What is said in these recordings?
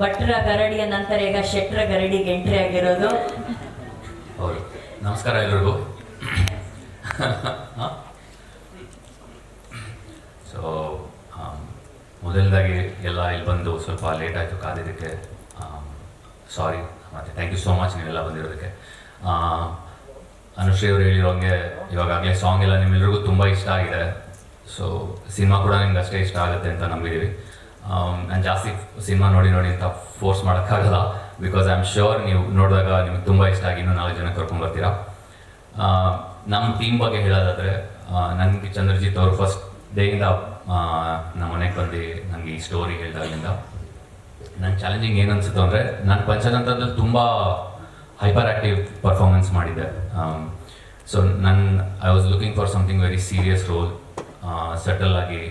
ಭಟ್ರ ಗರಡಿಯ ನಂತರ ಈಗ ಶೆಟ್ರ ಗರಡಿಗೆ ಎಂಟ್ರಿ ಆಗಿರೋದು. ಹೌದು. ನಮಸ್ಕಾರ ಎಲ್ರಿಗೂ. ಸೊ ಮೊದಲದಾಗಿ ಎಲ್ಲ ಇಲ್ಲಿ ಬಂದು ಸ್ವಲ್ಪ ಲೇಟ್ ಆಯಿತು ಕಾದಿದ್ದಕ್ಕೆ ಸಾರಿ ಮತ್ತೆ ಥ್ಯಾಂಕ್ ಯು ಸೋ ಮಚ್ ನೀವೆಲ್ಲ ಬಂದಿರೋದಕ್ಕೆ. ಅನುಶ್ರೀ ಅವರು ಹೇಳಿರೋಂಗೆ ಇವಾಗಾಗಲೇ ಸಾಂಗ್ ಎಲ್ಲ ನಿಮ್ಮೆಲ್ಲರಿಗೂ ತುಂಬ ಇಷ್ಟ ಆಗಿದೆ. ಸೊ ಸಿನಿಮಾ ಕೂಡ ನಿಮ್ಗೆ ಅಷ್ಟೇ ಇಷ್ಟ ಆಗುತ್ತೆ ಅಂತ ನಂಬಿದ್ದೀವಿ ನಾನು ಜಾಸ್ತಿ ಸಿನಿಮಾ ನೋಡಿ ನೋಡಿ ಅಂತ ಫೋರ್ಸ್ ಮಾಡೋಕ್ಕಾಗಲ್ಲ ಬಿಕಾಸ್ ಐ ಆಮ್ ಶ್ಯೂರ್ ನೀವು ನೋಡಿದಾಗ ನಿಮ್ಗೆ ತುಂಬ ಇಷ್ಟ ಆಗಿ ಇನ್ನೂ ನಾಲ್ಕು ಜನ ಕರ್ಕೊಂಡ್ಬರ್ತೀರಾ ಆ, ನಮ್ಮ ಟೀಮ್ ಬಗ್ಗೆ ಹೇಳೋದಾದರೆ ನನಗೆ ಚಂದ್ರಜಿತ್ ಅವರು ಫಸ್ಟ್ ಡೇಯಿಂದ ನಮ್ಮ ಮನೆಗೆ ಬಂದು ನನಗೆ ಈ ಸ್ಟೋರಿ ಹೇಳಿದಾಗಿಂದ ನನ್ನ ಚಾಲೆಂಜಿಂಗ್ ಏನು ಅನಿಸುತ್ತೆ ಅಂದರೆ ನಾನು ಪಂಚತಂತ್ರದಲ್ಲಿ ತುಂಬ ಹೈಪರ್ ಆ್ಯಕ್ಟಿವ್ ಪರ್ಫಾರ್ಮೆನ್ಸ್ ಮಾಡಿದ್ದೆ ಸೊ ನನ್ನ I was looking for something very serious role settle ಆಗಿ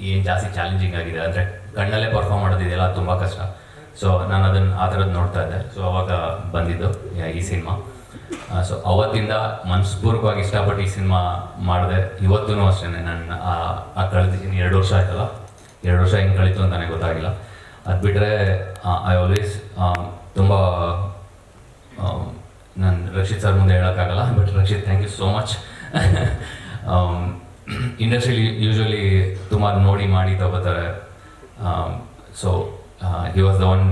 ಏನು ಜಾಸ್ತಿ ಚಾಲೆಂಜಿಂಗ್ ಆಗಿದೆ ಅಂದರೆ ಕಣ್ಣಲ್ಲೇ ಪರ್ಫಾರ್ಮ್ ಮಾಡೋದಿದೆಯಲ್ಲ ಅದು ತುಂಬ ಕಷ್ಟ. ಸೊ ನಾನು ಅದನ್ನು ಆ ಥರದ್ದು ನೋಡ್ತಾ ಇದ್ದೆ. ಸೊ ಅವಾಗ ಬಂದಿದ್ದು ಈ ಸಿನಿಮಾ. ಸೊ ಅವತ್ತಿಂದ ಮನಸ್ಪೂರ್ವಕವಾಗಿ ಇಷ್ಟಪಟ್ಟು ಈ ಸಿನಿಮಾ ಮಾಡಿದೆ. ಇವತ್ತೂ ಅಷ್ಟೇ ನನ್ನ ಆ- ಕಳೆದ ಎರಡು ವರ್ಷ ಆಯ್ತಲ್ಲ? ಎರಡು ವರ್ಷ ಹೆಂಗೆ ಕಳೀತು ನನಗೆ ಗೊತ್ತಾಗಿಲ್ಲ. ಅದು ಬಿಟ್ಟರೆ ಐ ಆಲ್ವೇಸ್ ತುಂಬ ನಾನು ರಕ್ಷಿತ್ ಸರ್ ಮುಂದೆ ಹೇಳೋಕ್ಕಾಗಲ್ಲ but Rakshit thank you so much ಇಂಡಸ್ಟ್ರಿಲಿ usually ತುಂಬ ನೋಡಿ ಮಾಡಿ ತಗೋತಾರೆ so he was the one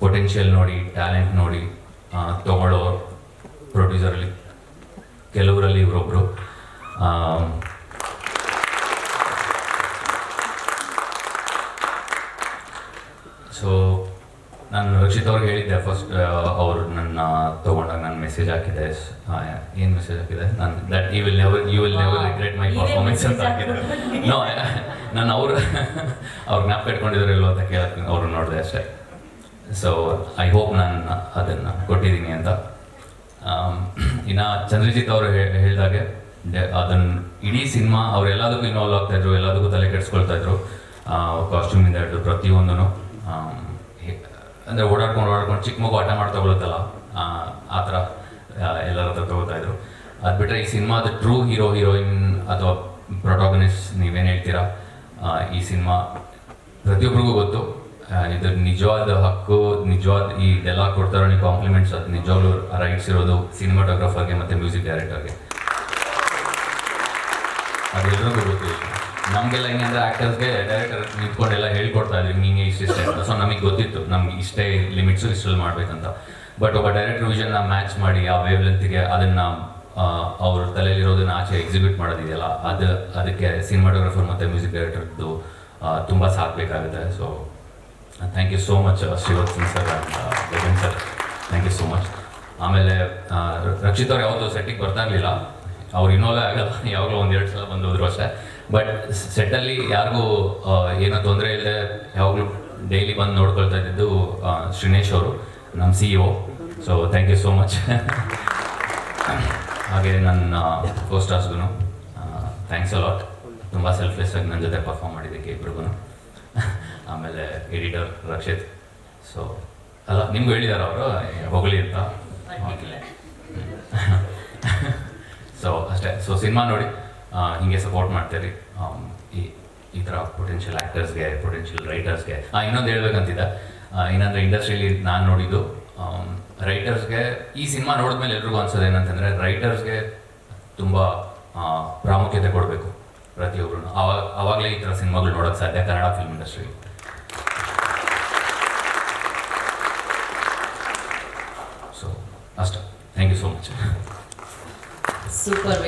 potential ನೋಡಿ ಟ್ಯಾಲೆಂಟ್ ನೋಡಿ ತೊಗೊಳ್ಳೋ ಪ್ರೊಡ್ಯೂಸರಲ್ಲಿ ಕೆಲವರಲ್ಲಿ ಇವರೊಬ್ಬರು ಸೊ ನಾನು ರಕ್ಷಿತ್ ಅವ್ರಿಗೆ ಹೇಳಿದ್ದೆ ಫಸ್ಟ್ ಅವರು ನನ್ನ ತಗೊಂಡಾಗ ನಾನು ಮೆಸೇಜ್ ಹಾಕಿದ್ದೆ ಏನು ಮೆಸೇಜ್ ಹಾಕಿದೆ? ನಾನು that you will never you will never regret my performance ಅಂತ ಹಾಕ್ಬಿಟ್ಟು. ನೋ ನಾನು ಅವರು ಅವ್ರು ಜ್ಞಾಪ ಇಟ್ಕೊಂಡಿದ್ರು ಇಲ್ಲೋ ಅಂತ ಕೇಳಕ್ಕೆ ಅವ್ರು ನೋಡಿದೆ ಅಷ್ಟೇ. ಸೊ ಐ ಹೋಪ್ ನಾನು ಅದನ್ನು ಕೊಟ್ಟಿದ್ದೀನಿ ಅಂತ. ಇನ್ನು ಚಂದ್ರಜಿತ್ ಅವರು ಹೇಳಿದಾಗೆ ಅದನ್ನು ಇಡೀ ಸಿನಿಮಾ ಅವ್ರು ಎಲ್ಲದಕ್ಕೂ ಇನ್ವಾಲ್ವ್ ಆಗ್ತಾ ಇದ್ರು ಎಲ್ಲದಕ್ಕೂ ತಲೆ ಕೆಡಿಸ್ಕೊಳ್ತಾ ಇದ್ರು. ಕಾಸ್ಟ್ಯೂಮಿಂದ ಹಿಡಿದು ಪ್ರತಿಯೊಂದೂ ಅಂದರೆ ಓಡಾಡ್ಕೊಂಡು ಓಡಾಡ್ಕೊಂಡು ಚಿಕ್ಕ ಮಗು ಆಟ ಮಾಡ್ತಾ ಆ, ಥರ ಎಲ್ಲರ ಹತ್ರ ತಗೋತಾ ಇದ್ರು. ಅದು ಬಿಟ್ಟರೆ ಈ ಸಿನಿಮಾದ ಟ್ರೂ ಹೀರೋ ಹೀರೋಯಿನ್ ಅಥವಾ ಪ್ರೊಟಾಗನಿಸ್ಟ್ ನೀವೇನು ಹೇಳ್ತೀರಾ? ಈ ಸಿನಿಮಾ ಪ್ರತಿಯೊಬ್ಬರಿಗೂ ಗೊತ್ತು. ಇದು ನಿಜವಾದ ಹಕ್ಕು ನಿಜವಾದ ಈ ಇದೆಲ್ಲ ಕೊಡ್ತಾರೋ ನೀವು ಕಾಂಪ್ಲಿಮೆಂಟ್ಸ್ ಅದು ನಿಜವಾಗ್ಲೂ ರೈಟ್ಸ್ ಇರೋದು ಸಿನಿಮಾಟೋಗ್ರಫರ್ಗೆ ಮತ್ತು ಮ್ಯೂಸಿಕ್ ಡೈರೆಕ್ಟರ್ಗೆ ಅದೆಲ್ಲರಿಗೂ ಗೊತ್ತು ನಮಗೆಲ್ಲ ಹೆಂಗೆ ಅಂದರೆ ಆ್ಯಕ್ಟರ್ಸ್ಗೆ ಡೈರೆಕ್ಟರ್ ನಿಂತ್ಕೊಂಡೆಲ್ಲ ಹೇಳ್ಕೊಡ್ತಾ ಇದ್ವಿ ಹಿಂಗೆ ಇಷ್ಟಿಷ್ಟೇ ಅಂತ ಸೊ ನಮಗೆ ಗೊತ್ತಿತ್ತು, ನಮ್ಗೆ ಇಷ್ಟೇ ಲಿಮಿಟ್ಸು ಇಷ್ಟಲ್ಲಿ ಮಾಡಬೇಕಂತ. ಬಟ್ ಒಬ್ಬ ಡೈರೆಕ್ಟರ್ ವಿಷನ್ನ ಮ್ಯಾಚ್ ಮಾಡಿ, ಆ ವೇವ್ ಲೆಂತಿಗೆ ಅದನ್ನು ಅವ್ರ ತಲೆಯಲ್ಲಿರೋದನ್ನ ಆಚೆ ಎಕ್ಸಿಕ್ಯೂಟ್ ಮಾಡೋದಿದೆಯಲ್ಲ, ಅದು, ಅದಕ್ಕೆ ಸಿನಿಮಾಟೋಗ್ರಫರ್ ಮತ್ತು ಮ್ಯೂಸಿಕ್ ಡೈರೆಕ್ಟರ್ದು ತುಂಬ ಸಾಕಬೇಕಾಗುತ್ತೆ so thank you so much Shrivath Singh sir Gagan sir thank you so much ಆಮೇಲೆ ರಕ್ಷಿತ್ ಅವ್ರು ಯಾವತ್ತೂ ಸೆಟ್ಟಿಗೆ ಬರ್ತಾ ಇರಲಿಲ್ಲ. ಅವ್ರು ಇನ್ನೋಲೇ ಆಗಲ್ಲ, ಯಾವಾಗಲೂ ಒಂದೆರಡು ಸಲ ಬಂದು ಹೋದ್ರು ಅಷ್ಟೇ. ಬಟ್ ಸೆಟ್ಟಲ್ಲಿ ಯಾರಿಗೂ ಏನೋ ತೊಂದರೆ ಇಲ್ಲದೆ ಯಾವಾಗಲೂ ಡೈಲಿ ಬಂದು ನೋಡ್ಕೊಳ್ತಾ ಇದ್ದಿದ್ದು ಶ್ರೀನೇಶ್ ಅವರು ನಮ್ಮ C E O so thank you so much ಹಾಗೆ ನನ್ನ ಕೋ ಸ್ಟಾರ್ಸ್ಗೂ ಥ್ಯಾಂಕ್ಸ್ ಅಲಾಟ್ ತುಂಬ ಸೆಲ್ಫ್ಲೆಸ್ ಆಗಿ ನನ್ನ ಜೊತೆ ಪರ್ಫಾರ್ಮ್ ಮಾಡಿದ್ದಕ್ಕೆ ಇಬ್ರಿಗೂ ಆಮೇಲೆ ಎಡಿಟರ್ ರಕ್ಷಿತ್. ಸೊ ಅಲ್ಲ ನಿಮ್ಗೂ ಹೇಳಿದ್ದಾರೆ ಅವರು ಹೊಗಳಿ ಅಂತ? ಸೊ ಅಷ್ಟೇ. ಸೊ ಸಿನಿಮಾ ನೋಡಿ. ಹಿಂಗೆ ಸಪೋರ್ಟ್ ಮಾಡ್ತೀರಿ. ಈ ಈ ಥರ ಪೊಟೆನ್ಷಿಯಲ್ ಆ್ಯಕ್ಟರ್ಸ್ಗೆ ಪೊಟೆನ್ಷಿಯಲ್ ರೈಟರ್ಸ್ಗೆ ಇನ್ನೊಂದು ಹೇಳ್ಬೇಕಂತಿದ್ದ. ಏನಂದರೆ ಇಂಡಸ್ಟ್ರಿಯಲ್ಲಿ ನಾನು ನೋಡಿದ್ದು. ರೈಟರ್ಸ್ಗೆ ಈ ಸಿನಿಮಾ ನೋಡಿದ್ಮೇಲೆ ಎಲ್ರಿಗೂ ಅನ್ಸೋದು ಏನಂತಂದರೆ ರೈಟರ್ಸ್ಗೆ ತುಂಬ ಪ್ರಾಮುಖ್ಯತೆ ಕೊಡಬೇಕು ಪ್ರತಿಯೊಬ್ಬರು ಆವಾಗ ಅವಾಗಲೇ ಈ ಥರ ಸಿನಿಮಾಗಳು ನೋಡೋಕ್ಕೆ ಸಾಧ್ಯ ಕನ್ನಡ ಫಿಲ್ಮ್ ಇಂಡಸ್ಟ್ರಿ ಸೊ ಅಷ್ಟೇ. Thank you so much super